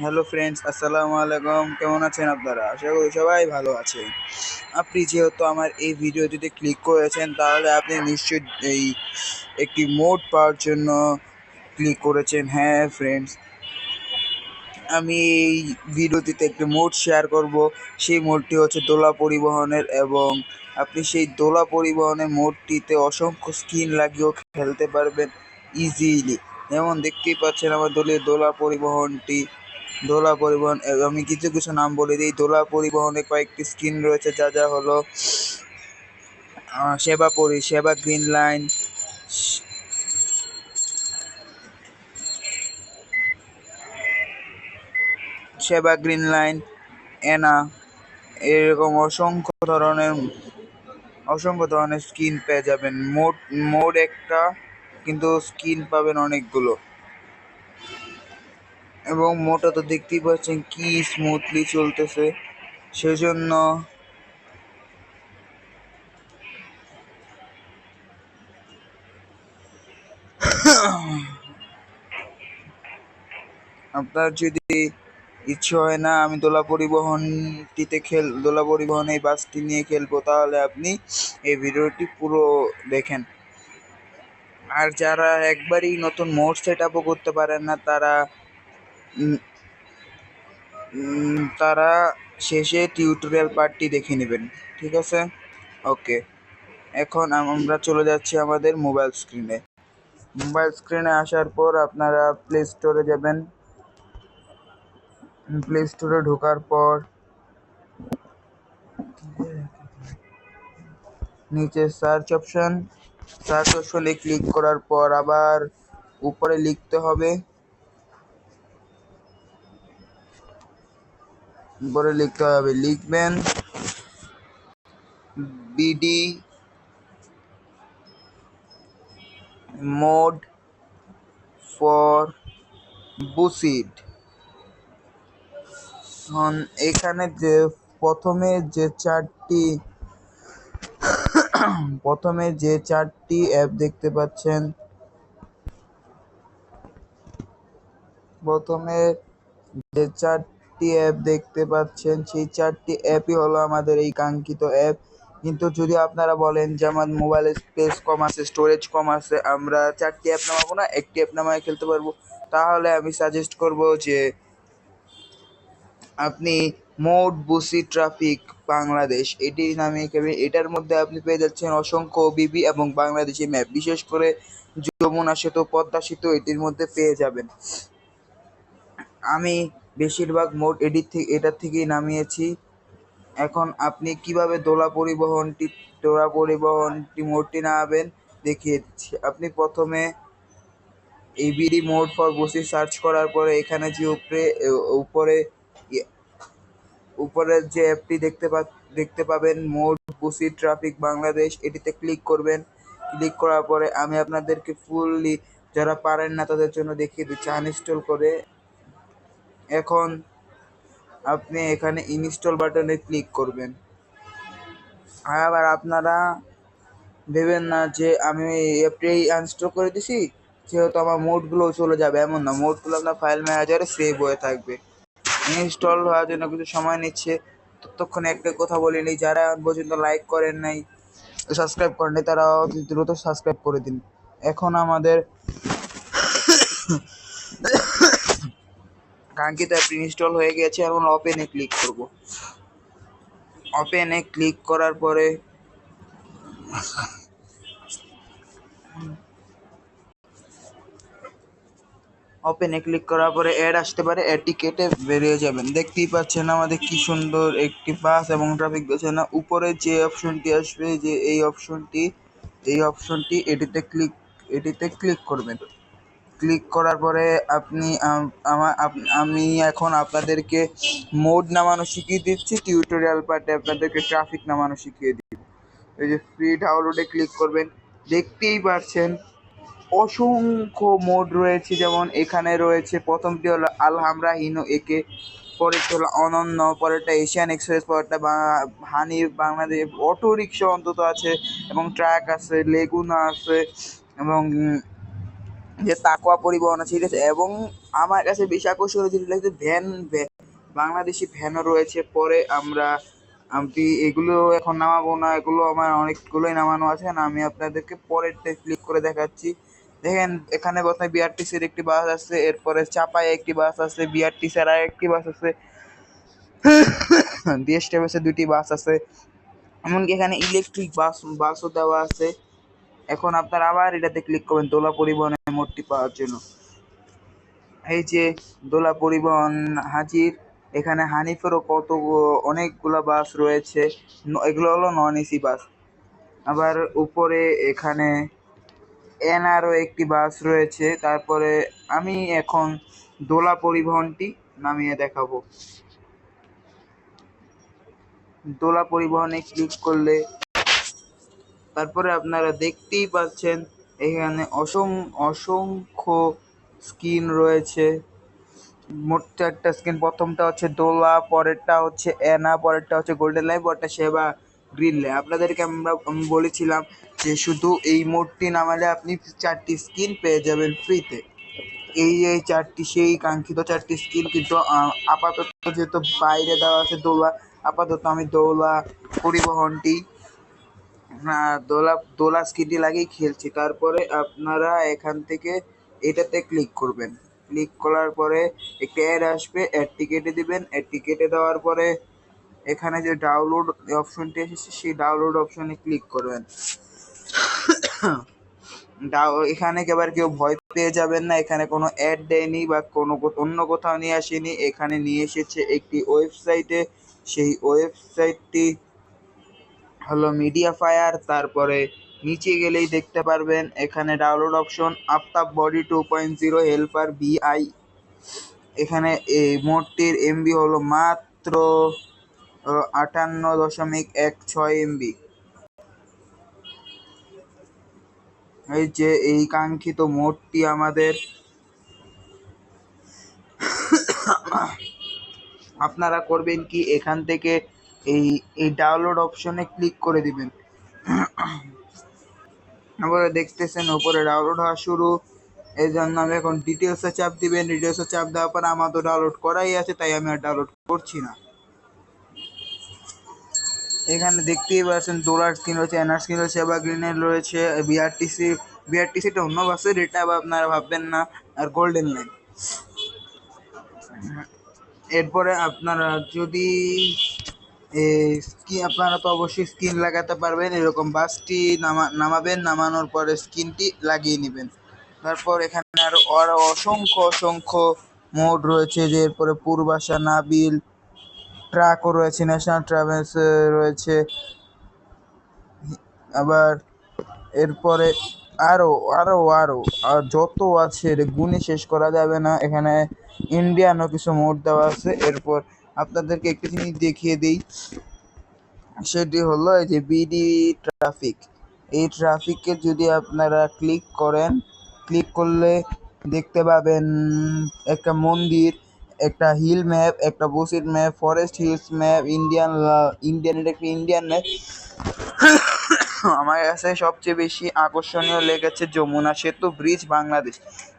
Hello friends আসসালামু আলাইকুম কেমন আছেন আপনারা? আশা করি সবাই ভালো আছেন। আপনি যেহেতু আমার এই ভিডিওটিতে ক্লিক করেছেন, তাহলে আপনি নিশ্চয়ই এই একটি মোড পাওয়ার জন্য ক্লিক করেছেন। হ্যাঁ ফ্রেন্ডস আমি এই ভিডিওটিতে একটি মোড শেয়ার করব। সেই মোডটি হচ্ছে দোলা পরিবহনের এবং আপনি সেই দোলা পরিবহনের মোডটিতে অসংখ্য স্কিন লাগিয়েও খেলতে পারবেন ইজিলি যেমন দেখতেই পাচ্ছেন, আমার দলীয় দোলা পরিবহনটি দোলা পরিবহন, আমি কিছু কিছু নাম বলে দিই। দোলা পরিবহনে কয়েকটি স্কিন রয়েছে, যা যা হলো সেবা পরি, Sheba Green Line Sheba Green Line Ena, এরকম অসংখ্য ধরনের অসংখ্য ধরনের স্কিন পেয়ে যাবেন। মোট মোট একটা কিন্তু স্কিন পাবেন অনেকগুলো। এবং মোটা তো দেখতেই পাচ্ছেন কি স্মুথলি চলতেছে। সেজন্য আপনার যদি ইচ্ছে হয় না, আমি দোলা পরিবহনটিতে খেল, দোলা পরিবহন এই বাসটি নিয়ে খেলব, তাহলে আপনি এই ভিডিওটি পুরো দেখেন। আর যারা একবারই নতুন মোড সেট করতে পারেন না, তারা তারা শেষে টিউটোরিয়াল পার্টটি দেখে নেবেন, ঠিক আছে? ওকে এখন আমরা চলে যাচ্ছি আমাদের মোবাইল স্ক্রিনে মোবাইল স্ক্রিনে আসার পর আপনারা প্লে স্টোরে যাবেন। প্লে স্টোরে ঢোকার পর নিচে সার্চ অপশন সার্চ অপশনে ক্লিক করার পর আবার উপরে লিখতে হবে। উপরে লিখতে হবে লিখবেন বিডি মোড ফর বুসিড। এখানে যে প্রথমে যে চারটি প্রথমে যে চারটি অ্যাপ দেখতে পাচ্ছেন, প্রথমে যে চারটি অ্যাপ দেখতে পাচ্ছেন। সেই চারটি অ্যাপই হলো আমাদের এই কাঙ্ক্ষিত অ্যাপ কিন্তু যদি আপনারা বলেন যে আমার মোবাইলে স্পেস কম আছে স্টোরেজ কম আছে, আমরা চারটি অ্যাপ নামাবো না, একটি অ্যাপ নামায় খেলতে পারব। তাহলে আমি সাজেস্ট করব যে আপনি মোড বুসি ট্রাফিক বাংলাদেশ, এটি নামিয়ে খেলবেন এটার মধ্যে আপনি পেয়ে যাচ্ছেন অসংখ্য বিবি এবং বাংলাদেশি ম্যাপ বিশেষ করে যমুনা সেতু, পদ্মা সেতু, এটির মধ্যে পেয়ে যাবেন। আমি বেশিরভাগ মোড এটার থেকেই নামিয়েছি। এখন আপনি কীভাবে দোলা পরিবহনটি দোলা পরিবহনটি মোডটি নামাবেন দেখিয়ে দিচ্ছি। আপনি প্রথমে এবিডি মোড ফর বসি সার্চ করার পরে এখানে যে উপরে উপরে উপরের যে অ্যাপটি দেখতে পা দেখতে পাবেন, মোড বসি ট্রাফিক বাংলাদেশ, এটিতে ক্লিক করবেন। ক্লিক করার পরে আমি আপনাদেরকে ফুললি যারা পারেন না তাদের জন্য দেখিয়ে দিচ্ছি। আনইনস্টল করে এখন আপনি এখানে ইনস্টল বাটনে ক্লিক করবেন। আবার আপনারা ভেবেন না যে আমি অ্যাপটি আনস্টল করে দিছি, যেহেতু আমার মোডগুলো চলে যাবে। এমন না মোডগুলো আপনার ফাইল ম্যানেজারে সেভ হয়ে থাকবে। ইনস্টল হওয়ার জন্য কিছু সময় নিচ্ছে। ততক্ষণে একটা কথা বলে নিই, যারা এখন পর্যন্ত লাইক করেন নাই সাবস্ক্রাইব করেন নাই তারা অতি দ্রুত সাবস্ক্রাইব করে দিন। এখন আমাদের কাঙ্ক্ষিত অ্যাপটি ইনস্টল হয়ে গেছে, এখন ওপেনে ক্লিক করব। ওপেনে ক্লিক করার পরে ওপেনে ক্লিক করার পরে অ্যাড আসতে পারে অ্যাডটি কেটে বেরিয়ে যাবেন। দেখতেই পাচ্ছেন আমাদের কি সুন্দর একটি বাস এবং ট্রাফিক না উপরে যে অপশনটি আসবে, যে এই অপশনটি এই অপশনটি এটিতে ক্লিক এটিতে ক্লিক করবেন। ক্লিক করার পরে আপনি, আম- এখন আপনাদেরকে মোড নামানো শিখিয়ে দিচ্ছি টিউটোরিয়াল পার্টে আপনাদেরকে ট্রাফিক নামানো শিখিয়ে দিই এই যে ফ্রি ডাউনলোডে ক্লিক করবেন, দেখতেই পাচ্ছেন অসংখ্য মোড রয়েছে, যেমন এখানে রয়েছে, প্রথমটি হলো আলহামরা হিনো একে, পরেরটা হলো অনন্য, পরেরটা এশিয়ান এক্সপ্রেস, পরেরটা হানি, বাংলাদেশ অটো রিক্সা অন্তত আছে, এবং ট্রাক আছে, লেগুনা আছে, এবং যে তাকোয়া পরিবহন আছে, ঠিক আছে? এবং আমার কাছে বেশি আকর্ষণীয় যেটা লাগছে ভ্যান বাংলাদেশি ভ্যানও রয়েছে। পরে আমরা, আমি এগুলো এখন নামাবো না, এগুলো আমার অনেকগুলোই নামানো আছে। না, আমি আপনাদেরকে পরেরটা ক্লিক করে দেখাচ্ছি। দেখেন, এখানে প্রথমে বিআরটিসির একটি বাস আছে এরপরে চাপায় একটি বাস আছে বিআরটিসির আর একটি বাস আছে ডিএস দুটি বাস আছে। এমনকি এখানে ইলেকট্রিক বাস বাসও দেওয়া আছে। এখন আপনারা আবার এটাতে ক্লিক করবেন, দোলা পরিবহনের মোডটি পাওয়ার জন্য। এই যে দোলা পরিবহন হাজির, এখানে হানিফেরও কত, অনেকগুলা বাস রয়েছে। এগুলো হলো নন এসি বাস। আবার উপরে এখানে এনআরও একটি বাস রয়েছে। তারপরে আমি এখন দোলা পরিবহনটি নামিয়ে দেখাবো। দোলা পরিবহনে ক্লিক করলে তারপরে আপনারা দেখতেই পাচ্ছেন, এখানে অসং অসংখ্য স্কিন রয়েছে। মোট চারটা স্কিন, প্রথমটা হচ্ছে দোলা, পরেরটা হচ্ছে অ্যানা, পরেরটা হচ্ছে গোল্ডেন লাইফ, পরেরটা সেবা গ্রিন লাইফ। আপনাদেরকে আমরা, আমি বলেছিলাম যে শুধু এই মোডটি নামালে আপনি চারটি স্কিন পেয়ে যাবেন ফ্রিতে। এই এই চারটি, সেই কাঙ্ক্ষিত চারটি স্কিন কিন্তু আপাতত যেহেতু বাইরে দেওয়া আছে দোলা, আপাতত আমি দোলা পরিবহনটি দোলা দোলা স্কিনটি লাগিয়ে খেলছি। তারপরে আপনারা এখান থেকে এটাতে ক্লিক করবেন। ক্লিক করার পরে একটা অ্যাড আসবে অ্যাডটি কেটে দিবেন। অ্যাডটি কেটে দেওয়ার পরে এখানে যে ডাউনলোড অপশনটি এসেছে, সেই ডাউনলোড অপশনে ক্লিক করবেন। এখানে এবার কেউ ভয় পেয়ে যাবেন না। এখানে কোনো অ্যাড দেয়নি বা কোনো অন্য কোথাও নিয়ে আসেনি। এখানে নিয়ে এসেছে একটি ওয়েবসাইটে। সেই ওয়েবসাইটটি হলো মিডিয়া ফায়ার তারপরে নিচে গেলেই দেখতে পারবেন এখানে download option Aftab body two point zero helper BI এখানে এই মোটটির এমবি হলো মাত্র আটান্ন দশমিক এক ছয় এমবি এই যে এই কাঙ্ক্ষিত মোডটি আমাদের। আপনারা করবেন কি? এখান থেকে এই এই ডাউনলোড অপশনে ক্লিক করে দিবেন। তারপরে দেখতেছেন উপরে ডাউনলোড হওয়া শুরু। এই জন্য আমি এখন ডিটেলসে চাপ দিবেন। ডিটেলসে চাপ দেওয়ার পর আমার তো ডাউনলোড করাই আছে, তাই আমি আর ডাউনলোড করছি না। এখানে দেখতেই পাচ্ছেন ডলার স্ক্রিন রয়েছে এনআর স্ক্রিন রয়েছে বা গ্রিনের রয়েছে বিআরটিসি বিআরটিসিটা অন্য বাসের এটা আবার আপনারা ভাববেন না, আর গোল্ডেন লাইন এরপরে আপনারা যদি আপনারা তো অবশ্যই স্কিন লাগাতে পারবেন, এরকম বাসটি নামা, নামাবেন, নামানোর পরে স্কিনটি লাগিয়ে নেবেন। তারপর এখানে আরও আরও অসংখ্য অসংখ্য মোড রয়েছে, যে এরপরে পূর্বাশা, নাবিল, ট্রাকও রয়েছে, ন্যাশনাল ট্রাভেলস রয়েছে। আবার এরপরে আরও আরও আরও, আর যত আছে গুণে শেষ করা যাবে না। এখানে ইন্ডিয়ানও কিছু মোড দেওয়া আছে, এরপর আপনাদেরকে একটি জিনিস দেখিয়ে দিই। সেটি হলো এই যে বিডি ট্রাফিক এই ট্রাফিকে যদি আপনারা ক্লিক করেন ক্লিক করলে দেখতে পাবেন একটা মন্দির, একটা হিল ম্যাপ একটা Basir map forest hills map Indian Indian একটা ইন্ডিয়ান ম্যাপ আমার কাছে সবচেয়ে বেশি আকর্ষণীয় লেগেছে যমুনা সেতু ব্রিজ বাংলাদেশ।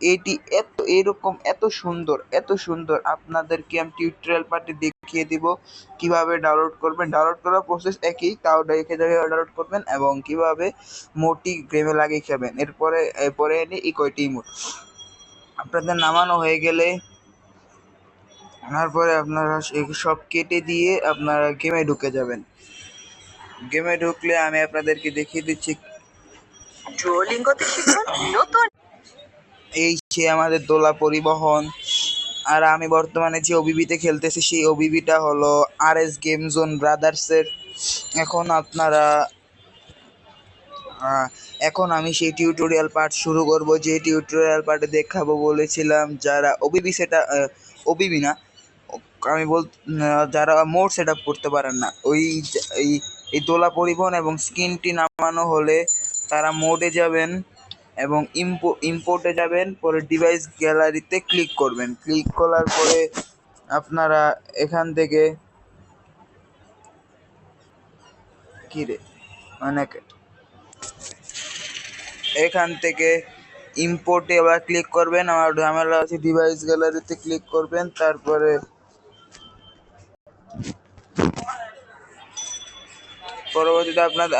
এটি এত, এরকম এত সুন্দর এত সুন্দর। আপনাদেরকে আমি টিউটোরিয়াল পার্টি দেখিয়ে দিব। কীভাবে ডাউনলোড করবেন? ডাউনলোড করার প্রসেস একই। তাও দেখে দেখে ডাউনলোড করবেন এবং কীভাবে মোটি গেমে লাগিয়ে খাবেন এরপরে এরপরে এনে এই কয়টি মোট আপনাদের নামানো হয়ে গেলে তারপরে আপনারা সে- সব কেটে দিয়ে আপনারা গেমে ঢুকে যাবেন। গেমে ঢুকলে আমি আপনাদেরকে দেখিয়ে দিচ্ছি। শিখুন নতুন এই সে আমাদের দোলা পরিবহন, আর আমি বর্তমানে যে ওবিবিতে খেলতেছি সেই ওবিবিটা হলো আর এস গেম জোন ব্রাদার্সের এখন আপনারা এখন আমি সেই টিউটোরিয়াল পার্ট শুরু করব, যে টিউটোরিয়াল পার্টে দেখাবো বলেছিলাম যারা ওবিবি সেটা ওবিবি না, আমি বল যারা মোড সেট আপ করতে পারেন না, ওই, এই দোলা পরিবহন এবং স্ক্রিনটি নামানো হলে তারা মোডে যাবেন। এবং ইম্পো ইম্পোর্টে যাবেন, পরে ডিভাইস গ্যালারিতে ক্লিক করবেন। ক্লিক করার পরে আপনারা এখান থেকে কি রে? অনেক এখান থেকে ইম্পোর্টে আবার ক্লিক করবেন, আমার ঝামেলা আছে ডিভাইস গ্যালারিতে ক্লিক করবেন, তারপরে পরবর্তীতে আপনার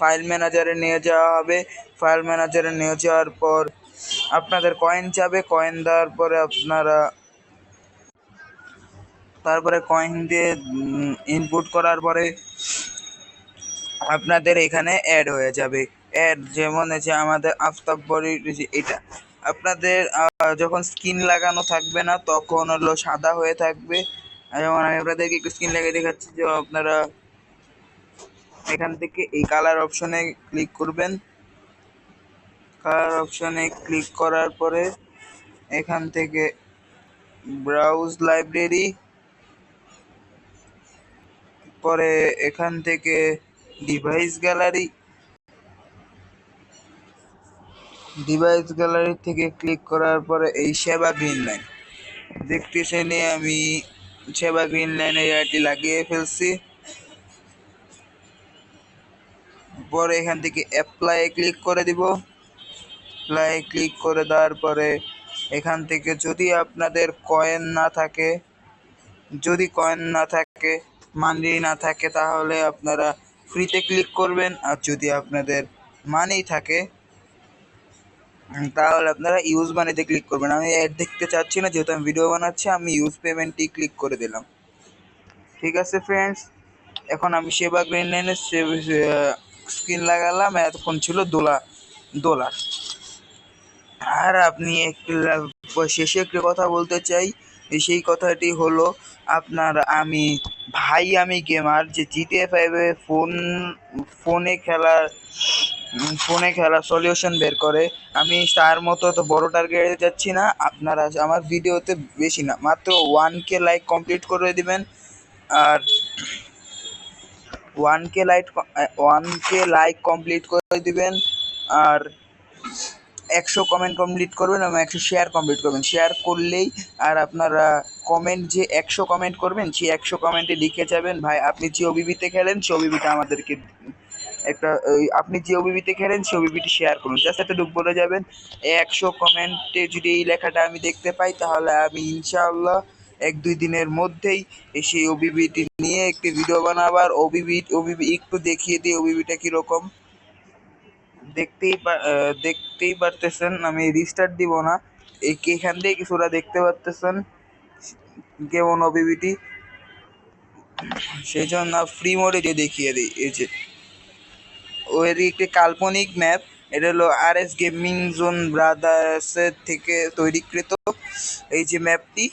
ফাইল ম্যানেজারে নিয়ে যাওয়া হবে। ফাইল ম্যানেজারে নিয়ে যাওয়ার পর আপনাদের কয়েন যাবে কয়েন দেওয়ার পরে আপনারা তারপরে কয়েন দিয়ে ইনপুট করার পরে আপনাদের এখানে অ্যাড হয়ে যাবে। অ্যাড যেমন আছে আমাদের আফতাব বড়ির এটা। আপনাদের যখন স্কিন লাগানো থাকবে না, তখন হলো সাদা হয়ে থাকবে। যেমন আমি আপনাদেরকে একটু স্কিন লাগিয়ে দেখাচ্ছি, যে আপনারা এখান থেকে এই কালার অপশনে ক্লিক করবেন। কালার অপশনে ক্লিক করার পরে এখান থেকে ব্রাউজ লাইব্রেরি পরে এখান থেকে ডিভাইস গ্যালারি ডিভাইস গ্যালারি থেকে ক্লিক করার পরে এই সেবা গ্রিন লাইন দেখতেছেন আমি সেবা গ্রিন লাইনে এটি লাগিয়ে ফেলছি। পরে এখান থেকে অ্যাপ্লাই ক্লিক করে দিব। অ্যাপ্লাই ক্লিক করে দেওয়ার পরে এখান থেকে যদি আপনাদের কয়েন না থাকে, যদি কয়েন না থাকে মানি না থাকে, তাহলে আপনারা ফ্রিতে ক্লিক করবেন। আর যদি আপনাদের মানি থাকে, তাহলে আপনারা ইউজ মানিতে ক্লিক করবেন। আমি অ্যাড দেখতে চাচ্ছি না, যেহেতু আমি ভিডিও বানাচ্ছি, আমি ইউজ পেমেন্টই ক্লিক করে দিলাম। ঠিক আছে ফ্রেন্ডস এখন আমি সেবা গ্রিন লাইনের স্ক্রিন লাগালাম, এতক্ষণ ছিল দোলা দোলার। আর আপনি শেষে একটি কথা বলতে চাই। সেই কথাটি হলো, আপনার আমি, ভাই আমি গেমার যে জিটিএ ফাইভে ফোন ফোনে খেলার ফোনে খেলা সলিউশন বের করে। আমি তার মতো তো বড় টার্গেটে যাচ্ছি না। আপনারা আমার ভিডিওতে বেশি না, মাত্র ওয়ান কে লাইক কমপ্লিট করে দিবেন। আর one K like one K like complete করে দিবেন। আর একশো কমেন্ট কমপ্লিট করবেন এবং একশো শেয়ার কমপ্লিট করবেন। শেয়ার করলেই আর আপনারা কমেন্ট যে একশো কমেন্ট করবেন, সেই একশো কমেন্টে লিখে যাবেন, ভাই, আপনি যে ওবিবিতে খেলেন, সেই ওবিবিটা আমাদেরকে একটা আপনি যে ওবিবিতে খেলেন সে ওবিবিটি শেয়ার করুন। জাস্ট এতটুকু বলে যাবেন। একশো কমেন্টে যদি এই লেখাটা আমি দেখতে পাই, তাহলে আমি ইনশাআল্লাহ এক দুই দিনের মধ্যেই সেই ওবিবিটি নিয়ে একটি ভিডিও বানাবার ওবিবি ওবিবি একটু দেখিয়ে দিই ওবিবিটা কীরকম দেখতেই দেখতেই পারতেছেন, আমি রিস্টার্ট দিব না। এই এখান থেকে কিছুটা দেখতে পারতেছেন, কেমন ওবিবিটি সেই জন্য ফ্রি মোডে যে দেখিয়ে দিই, এই যে। ওই একটি কাল্পনিক ম্যাপ এটা হলো আর এস গেমিং জোন ব্রাদার্সের থেকে তৈরিকৃত। এই যে ম্যাপটি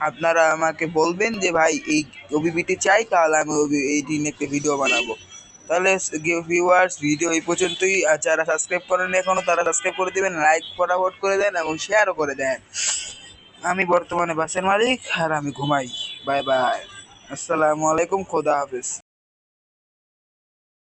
আপনারা আমাকে বলবেন যে, ভাই, এই ওবিবিটি চাই, তাহলে আমি ওবি- এইটি নিয়ে একটা ভিডিও বানাবো। তাহলে ভিউয়ার্স ভিডিও এই পর্যন্তই। আর যারা সাবস্ক্রাইব করেন এখনও, তারা সাবস্ক্রাইব করে দেবেন লাইক ফটাফট করে দেন এবং শেয়ারও করে দেন। আমি বর্তমানে বাসের মালিক, আর আমি ঘুমাই। বাই বাই আসসালামু আলাইকুম, খোদা হাফেজ।